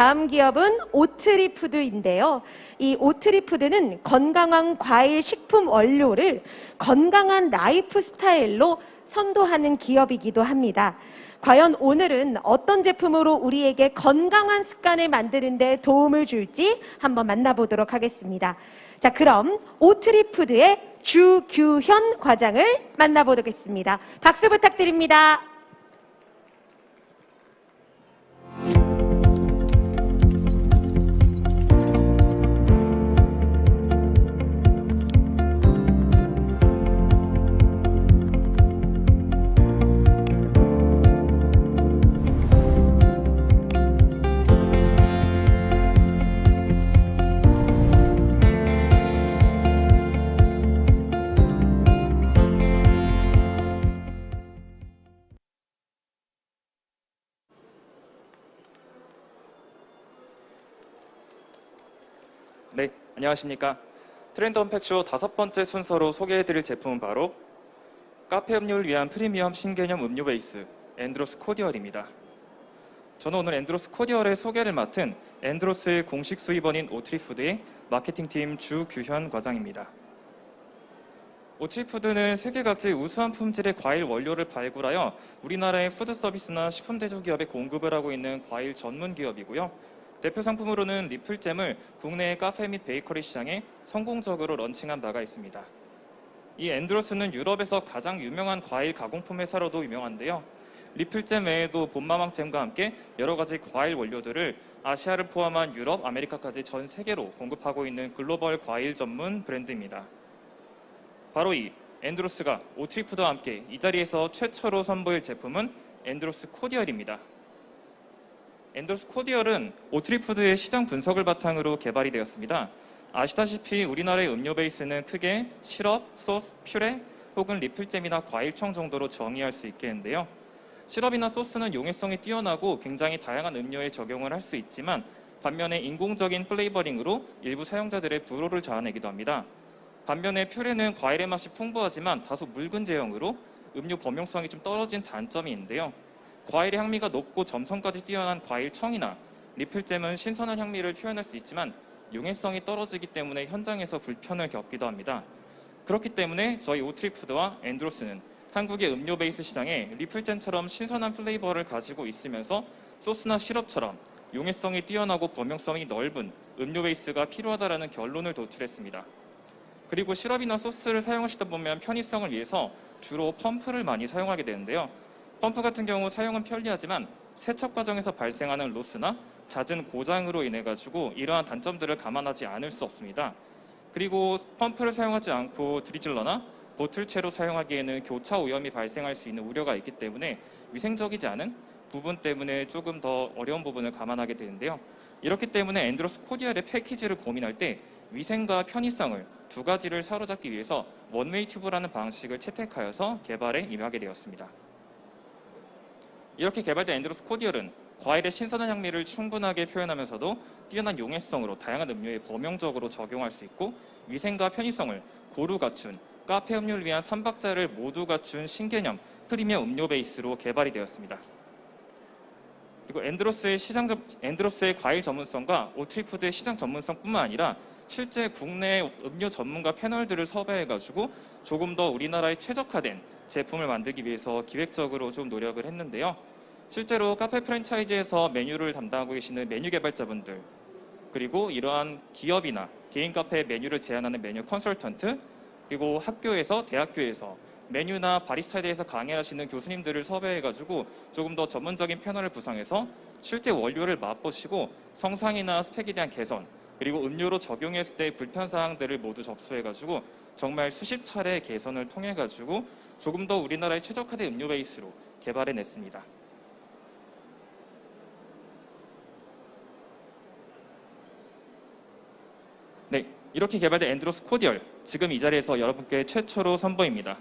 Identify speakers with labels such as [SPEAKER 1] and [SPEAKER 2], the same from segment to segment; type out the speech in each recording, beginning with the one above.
[SPEAKER 1] 다음 기업은 오트리푸드인데요. 이 오트리푸드는 건강한 과일 식품 원료를 건강한 라이프 스타일로 선도하는 기업이기도 합니다. 과연 오늘은 어떤 제품으로 우리에게 건강한 습관을 만드는데 도움을 줄지 한번 만나보도록 하겠습니다. 자, 그럼 오트리푸드의 주규현 과장을 만나보겠습니다. 박수 부탁드립니다.
[SPEAKER 2] 안녕하십니까. 트렌드 언팩쇼 다섯 번째 순서로 소개해드릴 제품은 바로 카페 음료를 위한 프리미엄 신개념 음료 베이스 엔드로스 코디얼입니다. 저는 오늘 엔드로스 코디얼의 소개를 맡은 엔드로스의 공식 수입원인 오트리푸드의 마케팅팀 주규현 과장입니다. 오트리푸드는 세계 각지의 우수한 품질의 과일 원료를 발굴하여 우리나라의 푸드 서비스나 식품 제조 기업에 공급을 하고 있는 과일 전문 기업이고요. 대표 상품으로는 리플잼을 국내의 카페 및 베이커리 시장에 성공적으로 런칭한 바가 있습니다. 이 엔드로스는 유럽에서 가장 유명한 과일 가공품 회사로도 유명한데요. 리플잼 외에도 봄마망잼과 함께 여러 가지 과일 원료들을 아시아를 포함한 유럽, 아메리카까지 전 세계로 공급하고 있는 글로벌 과일 전문 브랜드입니다. 바로 이 엔드로스가 오트리푸드와 함께 이 자리에서 최초로 선보일 제품은 엔드로스 코디얼입니다. 엔더스 코디얼은 오트리푸드의 시장 분석을 바탕으로 개발이 되었습니다. 아시다시피 우리나라의 음료 베이스는 크게 시럽, 소스, 퓨레 혹은 리플잼이나 과일청 정도로 정의할 수 있겠는데요. 시럽이나 소스는 용해성이 뛰어나고 굉장히 다양한 음료에 적용을 할 수 있지만 반면에 인공적인 플레이버링으로 일부 사용자들의 불호를 자아내기도 합니다. 반면에 퓨레는 과일의 맛이 풍부하지만 다소 묽은 제형으로 음료 범용성이 좀 떨어진 단점이 있는데요. 과일의 향미가 높고 점성까지 뛰어난 과일청이나 리플잼은 신선한 향미를 표현할 수 있지만 용해성이 떨어지기 때문에 현장에서 불편을 겪기도 합니다. 그렇기 때문에 저희 오트리푸드와 엔드로스는 한국의 음료 베이스 시장에 리플잼처럼 신선한 플레이버를 가지고 있으면서 소스나 시럽처럼 용해성이 뛰어나고 범용성이 넓은 음료 베이스가 필요하다라는 결론을 도출했습니다. 그리고 시럽이나 소스를 사용하시다 보면 편의성을 위해서 주로 펌프를 많이 사용하게 되는데요. 펌프 같은 경우 사용은 편리하지만 세척 과정에서 발생하는 로스나 잦은 고장으로 인해 가지고 이러한 단점들을 감안하지 않을 수 없습니다. 그리고 펌프를 사용하지 않고 드리즐러나 보틀체로 사용하기에는 교차 오염이 발생할 수 있는 우려가 있기 때문에 위생적이지 않은 부분 때문에 조금 더 어려운 부분을 감안하게 되는데요. 이렇기 때문에 엔드로스 코디알의 패키지를 고민할 때 위생과 편의성을 두 가지를 사로잡기 위해서 원웨이 튜브라는 방식을 채택하여서 개발에 임하게 되었습니다. 이렇게 개발된 엔드로스 코디얼은 과일의 신선한 향미를 충분하게 표현하면서도 뛰어난 용해성으로 다양한 음료에 범용적으로 적용할 수 있고 위생과 편의성을 고루 갖춘 카페 음료를 위한 3박자를 모두 갖춘 신개념 프리미엄 음료 베이스로 개발이 되었습니다. 그리고 엔드로스의 시장 점- 엔드로스의 과일 전문성과 오트리푸드의 시장 전문성뿐만 아니라 실제 국내 음료 전문가 패널들을 섭외해가지고 조금 더 우리나라에 최적화된 제품을 만들기 위해서 기획적으로 좀 노력을 했는데요. 실제로 카페 프랜차이즈에서 메뉴를 담당하고 계시는 메뉴 개발자분들 그리고 이러한 기업이나 개인 카페 메뉴를 제안하는 메뉴 컨설턴트 그리고 학교에서 대학교에서 메뉴나 바리스타에 대해서 강의하시는 교수님들을 섭외해가지고 조금 더 전문적인 패널을 구성해서 실제 원료를 맛보시고 성상이나 스펙에 대한 개선 그리고 음료로 적용했을 때 불편 사항들을 모두 접수해가지고 정말 수십 차례 개선을 통해가지고 조금 더 우리나라의 최적화된 음료 베이스로 개발해냈습니다. 네, 이렇게 개발된 엔드로스 코디얼 지금 이 자리에서 여러분께 최초로 선보입니다.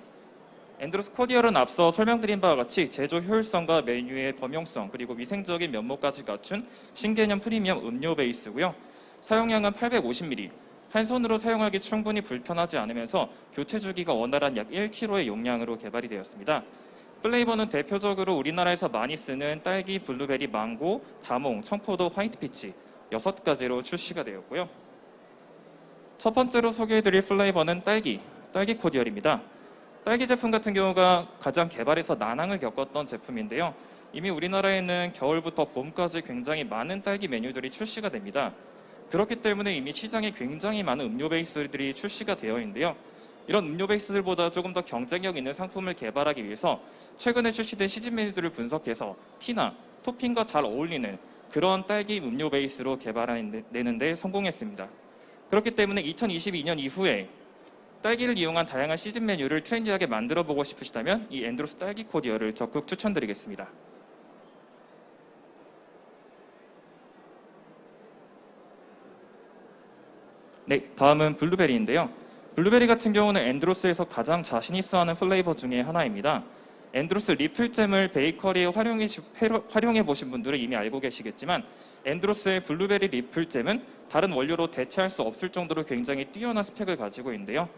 [SPEAKER 2] 엔드로스 코디얼은 앞서 설명드린 바와 같이 제조 효율성과 메뉴의 범용성 그리고 위생적인 면모까지 갖춘 신개념 프리미엄 음료 베이스고요. 사용량은 850ml. 한 손으로 사용하기 충분히 불편하지 않으면서 교체 주기가 원활한 약 1kg의 용량으로 개발이 되었습니다. 플레이버는 대표적으로 우리나라에서 많이 쓰는 딸기, 블루베리, 망고, 자몽, 청포도, 화이트피치 여섯 가지로 출시가 되었고요. 첫 번째로 소개해드릴 플레이버는 딸기, 딸기 코디얼입니다. 딸기 제품 같은 경우가 가장 개발에서 난항을 겪었던 제품인데요. 이미 우리나라에는 겨울부터 봄까지 굉장히 많은 딸기 메뉴들이 출시가 됩니다. 그렇기 때문에 이미 시장에 굉장히 많은 음료 베이스들이 출시가 되어 있는데요. 이런 음료 베이스들보다 조금 더 경쟁력 있는 상품을 개발하기 위해서 최근에 출시된 시즌 메뉴들을 분석해서 티나 토핑과 잘 어울리는 그런 딸기 음료 베이스로 개발해내는데 성공했습니다. 그렇기 때문에 2022년 이후에 딸기를 이용한 다양한 시즌 메뉴를 트렌디하게 만들어 보고 싶으시다면 이 엔드로스 딸기 코디어를 적극 추천드리겠습니다. 네, 다음은 블루베리인데요. 블루베리 같은 경우는 엔드로스에서 가장 자신 있어 하는 플레이버 중에 하나입니다. 엔드로스 리플잼을 베이커리에 활용해, 활용해 보신 분들은 이미 알고 계시겠지만 엔드로스의 블루베리 리플잼은 다른 원료로 대체할 수 없을 정도로 굉장히 뛰어난 스펙을 가지고 있는데요.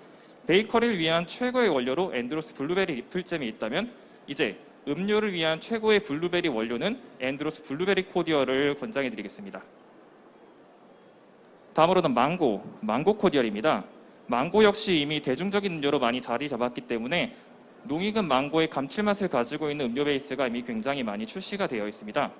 [SPEAKER 2] 베이커리를 위한 최고의 원료로 엔드로스 블루베리 리플잼이 있다면 이제 음료를 위한 최고의 블루베리 원료는 엔드로스 블루베리 코디어를 권장해 드리겠습니다. 다음으로는 망고, 망고 코디얼입니다. 망고 역시 이미 대중적인 음료로 많이 자리 잡았기 때문에 농익은 망고의 감칠맛을 가지고 있는 음료 베이스가 이미 굉장히 많이 출시가 되어 있습니다.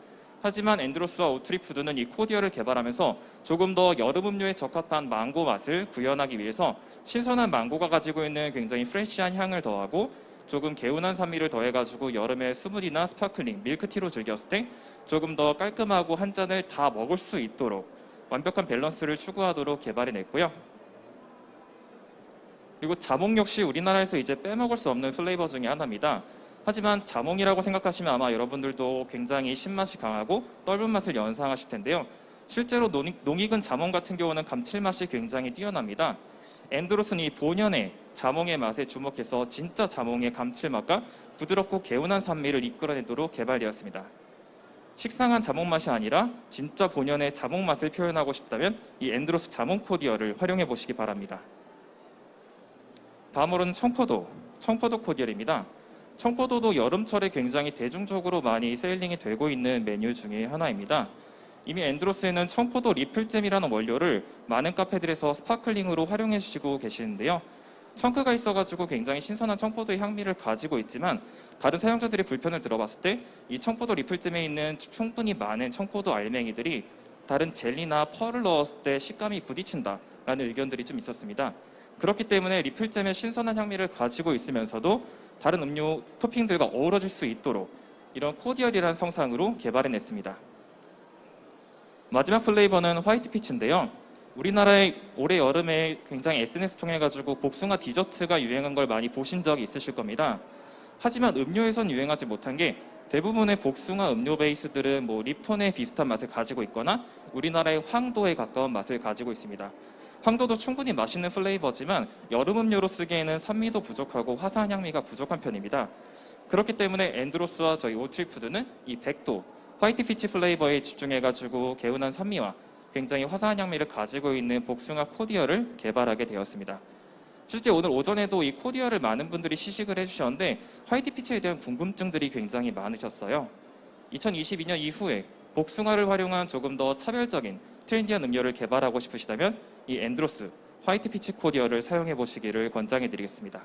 [SPEAKER 2] 하지만 엔드로스와 오트리푸드는 이 코디어를 개발하면서 조금 더 여름 음료에 적합한 망고 맛을 구현하기 위해서 신선한 망고가 가지고 있는 굉장히 프레시한 향을 더하고 조금 개운한 산미를 더해가지고 여름에 스무디나 스파클링, 밀크티로 즐겼을 때 조금 더 깔끔하고 한 잔을 다 먹을 수 있도록 완벽한 밸런스를 추구하도록 개발해냈고요. 그리고 자몽 역시 우리나라에서 이제 빼먹을 수 없는 플레이버 중에 하나입니다. 하지만 자몽이라고 생각하시면 아마 여러분들도 굉장히 신맛이 강하고 떫은 맛을 연상하실 텐데요. 실제로 농익, 농익은 자몽 같은 경우는 감칠맛이 굉장히 뛰어납니다. 엔드로스는 이 본연의 자몽의 맛에 주목해서 진짜 자몽의 감칠맛과 부드럽고 개운한 산미를 이끌어내도록 개발되었습니다. 식상한 자몽 맛이 아니라 진짜 본연의 자몽 맛을 표현하고 싶다면 이 엔드로스 자몽 코디어를 활용해 보시기 바랍니다. 다음으로는 청포도, 청포도 코디얼입니다. 청포도도 여름철에 굉장히 대중적으로 많이 세일링이 되고 있는 메뉴 중에 하나입니다. 이미 엔드로스에는 청포도 리플잼이라는 원료를 많은 카페들에서 스파클링으로 활용해 주시고 계시는데요. 청크가 있어가지고 굉장히 신선한 청포도의 향미를 가지고 있지만 다른 사용자들의 불편을 들어봤을 때 이 청포도 리플잼에 있는 충분히 많은 청포도 알맹이들이 다른 젤리나 펄을 넣었을 때 식감이 부딪힌다라는 의견들이 좀 있었습니다. 그렇기 때문에 리플잼의 신선한 향미를 가지고 있으면서도 다른 음료 토핑들과 어우러질 수 있도록 이런 코디얼이라는 성상으로 개발해냈습니다. 마지막 플레이버는 화이트 피치인데요. 우리나라의 올해 여름에 굉장히 SNS 통해 가지고 복숭아 디저트가 유행한 걸 많이 보신 적이 있으실 겁니다. 하지만 음료에선 유행하지 못한 게 대부분의 복숭아 음료 베이스들은 뭐 립톤의 비슷한 맛을 가지고 있거나 우리나라의 황도에 가까운 맛을 가지고 있습니다. 황도도 충분히 맛있는 플레이버지만 여름 음료로 쓰기에는 산미도 부족하고 화사한 향미가 부족한 편입니다. 그렇기 때문에 엔드로스와 저희 오트리푸드는 이 100도 화이트 피치 플레이버에 집중해가지고 개운한 산미와 굉장히 화사한 향미를 가지고 있는 복숭아 코디어를 개발하게 되었습니다. 실제 오늘 오전에도 이 코디어를 많은 분들이 시식을 해주셨는데 화이트 피치에 대한 궁금증들이 굉장히 많으셨어요. 2022년 이후에 복숭아를 활용한 조금 더 차별적인 트렌디한 음료를 개발하고 싶으시다면 이 엔드로스 화이트 피치 코디어를 사용해 보시기를 권장해 드리겠습니다.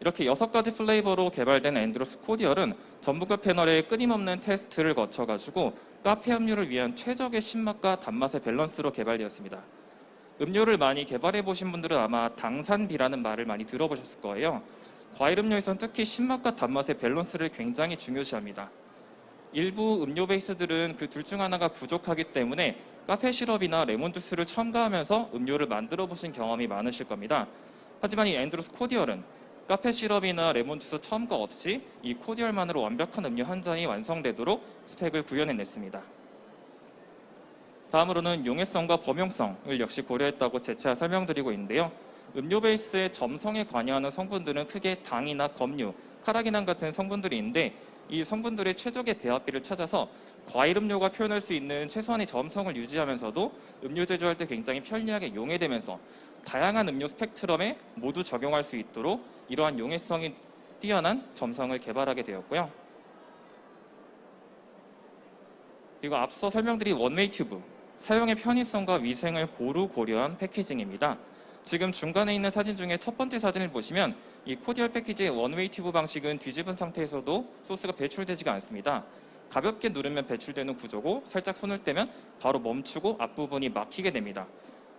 [SPEAKER 2] 이렇게 여섯 가지 플레이버로 개발된 엔드로스 코디얼은 전문가 패널의 끊임없는 테스트를 거쳐가지고 카페 음료를 위한 최적의 신맛과 단맛의 밸런스로 개발되었습니다. 음료를 많이 개발해 보신 분들은 아마 당산비라는 말을 많이 들어보셨을 거예요. 과일 음료에서는 특히 신맛과 단맛의 밸런스를 굉장히 중요시합니다. 일부 음료 베이스들은 그 둘 중 하나가 부족하기 때문에 카페 시럽이나 레몬 주스를 첨가하면서 음료를 만들어 보신 경험이 많으실 겁니다. 하지만 이 엔드로스 코디얼은 카페 시럽이나 레몬 주스 첨가 없이 이 코디얼만으로 완벽한 음료 한 잔이 완성되도록 스펙을 구현해냈습니다. 다음으로는 용해성과 범용성을 역시 고려했다고 재차 설명드리고 있는데요. 음료 베이스의 점성에 관여하는 성분들은 크게 당이나 검류, 카라기난 같은 성분들이 있는데 이 성분들의 최적의 배합비를 찾아서 과일 음료가 표현할 수 있는 최소한의 점성을 유지하면서도 음료 제조할 때 굉장히 편리하게 용해되면서 다양한 음료 스펙트럼에 모두 적용할 수 있도록 이러한 용해성이 뛰어난 점성을 개발하게 되었고요. 그리고 앞서 설명드린 원웨이 튜브, 사용의 편의성과 위생을 고루 고려한 패키징입니다. 지금 중간에 있는 사진 중에 첫 번째 사진을 보시면 이 코디얼 패키지의 원웨이 튜브 방식은 뒤집은 상태에서도 소스가 배출되지가 않습니다. 가볍게 누르면 배출되는 구조고 살짝 손을 떼면 바로 멈추고 앞부분이 막히게 됩니다.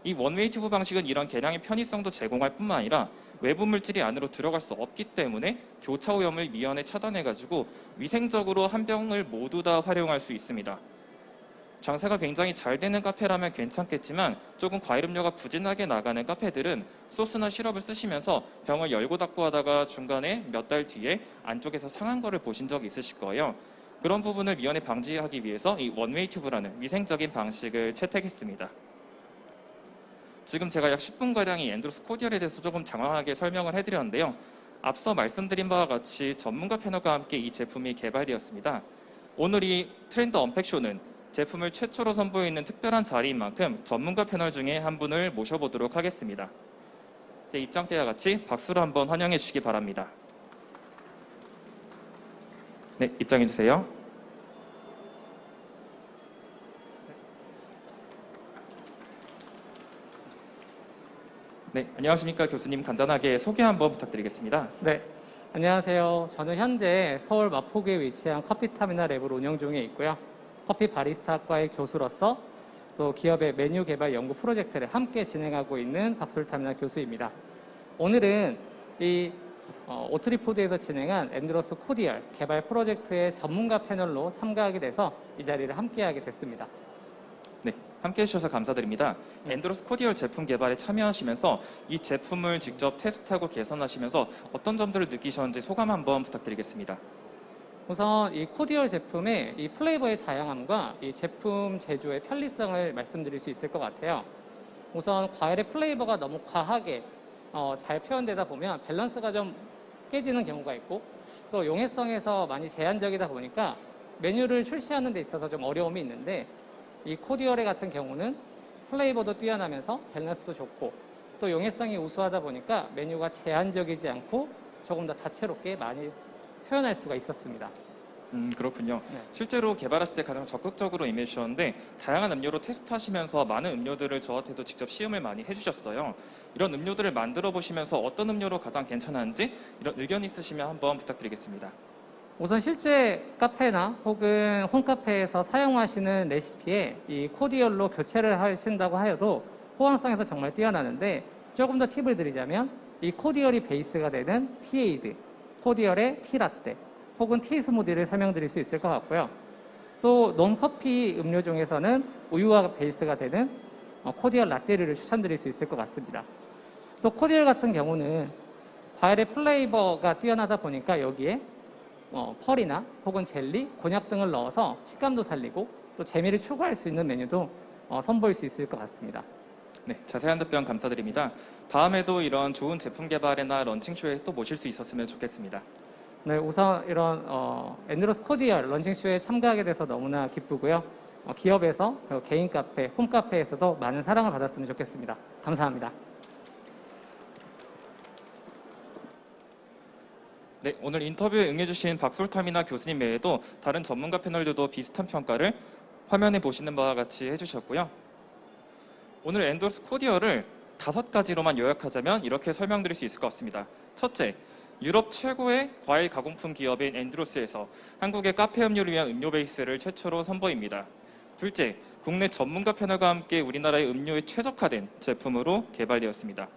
[SPEAKER 2] 이 원웨이 튜브 방식은 이런 개량의 편의성도 제공할 뿐만 아니라 외부 물질이 안으로 들어갈 수 없기 때문에 교차 오염을 미연에 차단해가지고 위생적으로 한 병을 모두 다 활용할 수 있습니다. 장사가 굉장히 잘 되는 카페라면 괜찮겠지만 조금 과일 음료가 부진하게 나가는 카페들은 소스나 시럽을 쓰시면서 병을 열고 닫고 하다가 중간에 몇 달 뒤에 안쪽에서 상한 거를 보신 적이 있으실 거예요. 그런 부분을 미연에 방지하기 위해서 이 원웨이 튜브라는 위생적인 방식을 채택했습니다. 지금 제가 약 10분가량의 엔드로스 코디얼에 대해서 조금 장황하게 설명을 해드렸는데요. 앞서 말씀드린 바와 같이 전문가 패널과 함께 이 제품이 개발되었습니다. 오늘 이 트렌드 언팩쇼는 제품을 최초로 선보이는 특별한 자리인 만큼 전문가 패널 중에 한 분을 모셔보도록 하겠습니다. 제 입장 때와 같이 박수로 한번 환영해 주시기 바랍니다. 네, 입장해 주세요. 네, 안녕하십니까 교수님 간단하게 소개 한번 부탁드리겠습니다.
[SPEAKER 3] 네, 안녕하세요. 저는 현재 서울 마포구에 위치한 커피타미널 랩을 운영 중에 있고요. 커피 바리스타학과의 교수로서 또 기업의 메뉴 개발 연구 프로젝트를 함께 진행하고 있는 박솔타미널 교수입니다. 오늘은 이 어, 오트리포드에서 진행한 앤드로스 코디얼 개발 프로젝트의 전문가 패널로 참가하게 돼서 이 자리를 함께하게 됐습니다.
[SPEAKER 2] 네, 함께 해주셔서 감사드립니다. 엔드로스 코디얼 제품 개발에 참여하시면서 이 제품을 직접 테스트하고 개선하시면서 어떤 점들을 느끼셨는지 소감 한번 부탁드리겠습니다.
[SPEAKER 3] 우선 이 코디얼 제품의 이 플레이버의 다양함과 이 제품 제조의 편리성을 말씀드릴 수 있을 것 같아요. 우선 과일의 플레이버가 너무 과하게 어, 잘 표현되다 보면 밸런스가 좀 깨지는 경우가 있고 또 용해성에서 많이 제한적이다 보니까 메뉴를 출시하는 데 있어서 좀 어려움이 있는데 이 코디얼의 같은 경우는 플레이버도 뛰어나면서 밸런스도 좋고 또 용해성이 우수하다 보니까 메뉴가 제한적이지 않고 조금 더 다채롭게 많이 표현할 수가 있었습니다.
[SPEAKER 2] 음, 그렇군요.
[SPEAKER 3] 네.
[SPEAKER 2] 실제로 개발하실 때 가장 적극적으로 임해주셨는데 다양한 음료로 테스트하시면서 많은 음료들을 저한테도 직접 시음을 많이 해주셨어요. 이런 음료들을 만들어 보시면서 어떤 음료로 가장 괜찮았는지 이런 의견 있으시면 한번 부탁드리겠습니다.
[SPEAKER 3] 우선 실제 카페나 혹은 홈카페에서 사용하시는 레시피에 이 코디얼로 교체를 하신다고 하여도 호환성에서 정말 뛰어나는데 조금 더 팁을 드리자면 이 코디얼이 베이스가 되는 티에이드, 코디얼의 티라떼 혹은 티 스무디를 설명드릴 수 있을 것 같고요. 또 논커피 음료 중에서는 우유가 베이스가 되는 어, 코디얼 라떼를 추천드릴 수 있을 것 같습니다. 또 코디얼 같은 경우는 과일의 플레이버가 뛰어나다 보니까 여기에 어, 펄이나 혹은 젤리, 곤약 등을 넣어서 식감도 살리고 또 재미를 추구할 수 있는 메뉴도 어, 선보일 수 있을 것 같습니다.
[SPEAKER 2] 네, 자세한 답변 감사드립니다. 다음에도 이런 좋은 제품 개발이나 런칭쇼에 또 모실 수 있었으면 좋겠습니다.
[SPEAKER 3] 네, 우선 이런 어, 엔드로스 코디얼 런칭쇼에 참가하게 돼서 너무나 기쁘고요. 어, 기업에서 그리고 개인 카페, 홈 카페에서도 많은 사랑을 받았으면 좋겠습니다. 감사합니다.
[SPEAKER 2] 네, 오늘 인터뷰에 응해주신 박솔탐이나 교수님 외에도 다른 전문가 패널들도 비슷한 평가를 화면에 보시는 바와 같이 해주셨고요. 오늘 엔도스 코디어를 다섯 가지로만 요약하자면 이렇게 설명드릴 수 있을 것 같습니다. 첫째, 유럽 최고의 과일 가공품 기업인 엔드로스에서 한국의 카페 음료를 위한 음료 베이스를 최초로 선보입니다. 둘째, 국내 전문가 패널과 함께 우리나라의 음료에 최적화된 제품으로 개발되었습니다.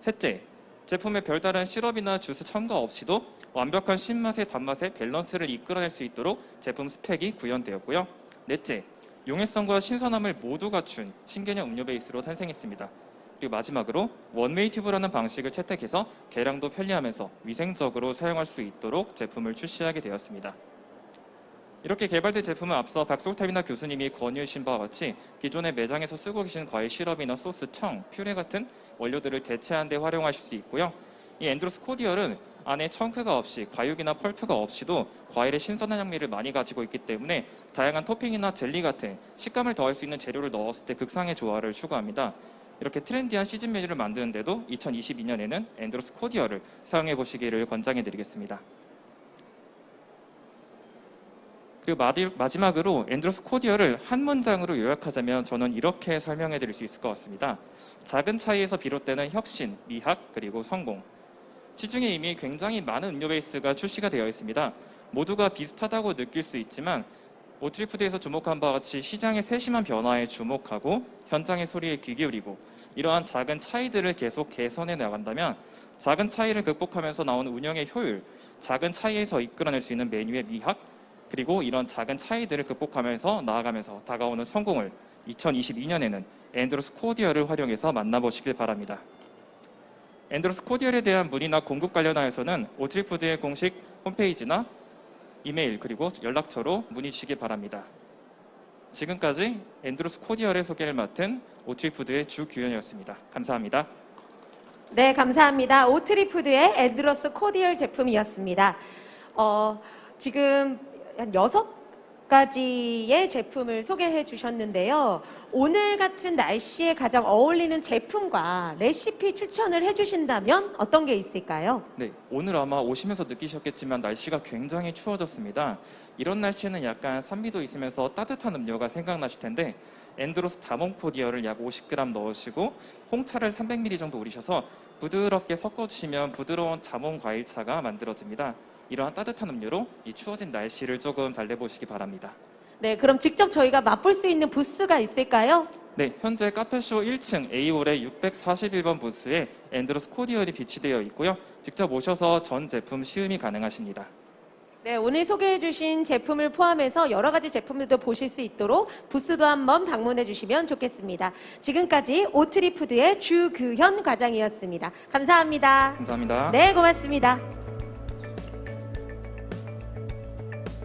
[SPEAKER 2] 셋째, 제품에 별다른 시럽이나 주스 첨가 없이도 완벽한 신맛의 단맛의 밸런스를 이끌어낼 수 있도록 제품 스펙이 구현되었고요. 넷째, 용해성과 신선함을 모두 갖춘 신개념 음료 베이스로 탄생했습니다. 그리고 마지막으로 원웨이 튜브라는 방식을 채택해서 개량도 편리하면서 위생적으로 사용할 수 있도록 제품을 출시하게 되었습니다. 이렇게 개발된 제품은 앞서 박솔탑이나 교수님이 권유해 주신 바와 같이 기존의 매장에서 쓰고 계신 과일 시럽이나 소스, 청, 퓨레 같은 원료들을 대체하는 데 활용하실 수 있고요. 이 엔드로스 코디얼은 안에 청크가 없이 과육이나 펄프가 없이도 과일의 신선한 향미를 많이 가지고 있기 때문에 다양한 토핑이나 젤리 같은 식감을 더할 수 있는 재료를 넣었을 때 극상의 조화를 추구합니다. 이렇게 트렌디한 시즌 메뉴를 만드는데도 2022년에는 엔드로스 코디어를 사용해 보시기를 권장해 드리겠습니다. 그리고 마지막으로 엔드로스 코디어를 한 문장으로 요약하자면 저는 이렇게 설명해 드릴 수 있을 것 같습니다. 작은 차이에서 비롯되는 혁신, 미학, 그리고 성공. 시중에 이미 굉장히 많은 음료 베이스가 출시가 되어 있습니다. 모두가 비슷하다고 느낄 수 있지만 오트리푸드에서 주목한 바와 같이 시장의 세심한 변화에 주목하고 현장의 소리에 귀 기울이고 이러한 작은 차이들을 계속 개선해 나간다면 작은 차이를 극복하면서 나오는 운영의 효율, 작은 차이에서 이끌어낼 수 있는 메뉴의 미학, 그리고 이런 작은 차이들을 극복하면서 나아가면서 다가오는 성공을 2022년에는 앤드로스 코디어를 활용해서 만나보시길 바랍니다. 앤드로스 코디어에 대한 문의나 공급 관련하여서는 오트리푸드의 공식 홈페이지나 이메일 그리고 연락처로 문의 주시기 바랍니다. 지금까지 앤드로스 코디어의 소개를 맡은 오트리푸드의 주규현이었습니다. 감사합니다.
[SPEAKER 1] 네, 감사합니다. 오트리푸드의 앤드로스 코디얼 제품이었습니다. 어, 지금 한 여섯 가지의 제품을 소개해 주셨는데요. 오늘 같은 날씨에 가장 어울리는 제품과 레시피 추천을 해 주신다면 어떤 게 있을까요?
[SPEAKER 2] 네, 오늘 아마 오시면서 느끼셨겠지만 날씨가 굉장히 추워졌습니다. 이런 날씨에는 약간 산미도 있으면서 따뜻한 음료가 생각나실 텐데 엔드로스 자몽 코디어를 약 50g 넣으시고 홍차를 300ml 정도 우리셔서 부드럽게 섞어주시면 부드러운 자몽 과일차가 만들어집니다. 이러한 따뜻한 음료로 이 추워진 날씨를 조금 달래보시기 바랍니다.
[SPEAKER 1] 네, 그럼 직접 저희가 맛볼 수 있는 부스가 있을까요?
[SPEAKER 2] 네, 현재 카페쇼 1층 A홀의 641번 부스에 엔드로스 코디어이 비치되어 있고요. 직접 오셔서 전 제품 시음이 가능하십니다.
[SPEAKER 1] 네, 오늘 소개해 주신 제품을 포함해서 여러 가지 제품들도 보실 수 있도록 부스도 한번 방문해 주시면 좋겠습니다. 지금까지 오트리푸드의 주규현 과장이었습니다. 감사합니다.
[SPEAKER 2] 감사합니다.
[SPEAKER 1] 네, 고맙습니다.